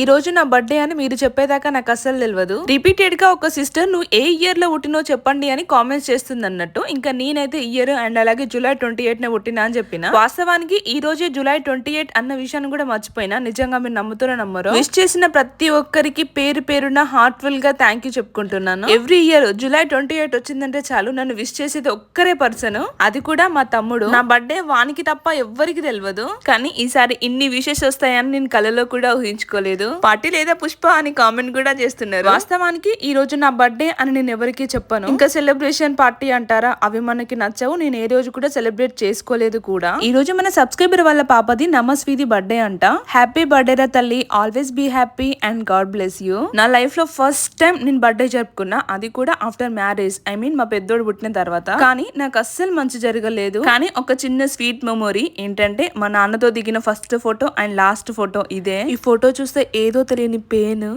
ఈ రోజు నా బర్త్డే అని మీరు చెప్పేదాకా నాకు అసలు తెలియదు రిపీటెడ్గా ఒక సిస్టర్ నువ్వు ఏ ఇయర్లో పుట్టినో చెప్పండి అని కామెంట్స్ చేస్తుంది అన్నట్టు ఇంకా నేనైతే ఇయర్ అండ్ అలాగే జూలై ట్వంటీ ఎయిట్ నే పుట్టినా అని చెప్పిన. వాస్తవానికి ఈ రోజే జూలై ట్వంటీ ఎయిట్ అన్న విషయాన్ని కూడా మర్చిపోయినా. నిజంగా మీరు నమ్ముతారో నమ్మరు. విష్ చేసిన ప్రతి ఒక్కరికి పేరు పేరున హార్ట్ఫుల్గా థ్యాంక్ యూ చెప్పుకుంటున్నాను. Every year July twenty eight వచ్చిందంటే చాలు. నన్ను విష్ చేసేది ఒక్కరే పర్సన్ అది కూడా మా తమ్ముడు. నా బర్త్డే వానికి తప్ప ఎవ్వరికి తెలియదు కానీ ఈసారి ఇన్ని విషెస్ వస్తాయని నేను కలలో కూడా ఊహించుకోలేదు. పార్టీ లేదా పుష్ప అని కామెంట్ కూడా చేస్తున్నారు. వాస్తవానికి ఈ రోజు నా బర్త్డే అని నేను ఎవరికి చెప్పను. ఇంకా సెలబ్రేషన్ పార్టీ అంటారా? అవి మనకి నచ్చవు. నేను ఏ రోజు కూడా సెలబ్రేట్ చేసుకోలేదు కూడా. ఈ రోజు మన సబ్స్క్రైబర్ వాళ్ళ పాపది నమస్వీది బర్త్డే అంట. హ్యాపీ బర్త్డే రా తల్లి. Always be happy and God bless you. నా లైఫ్లో ఫస్ట్ టైం నేను బర్త్డే జరుపుకున్నా. అది కూడా ఆఫ్టర్ మ్యారేజ్. ఐ మీన్ మా పెద్దోడు పుట్టిన తర్వాత. కానీ నాకు అస్సలు మంచి జరగలేదు. కానీ ఒక చిన్న స్వీట్ మెమొరీ ఏంటంటే మా నాన్నతో దిగిన first photo and last photo ఇదే. ఈ ఫోటో చూస్తే ఏదో తెలియని పెయిన్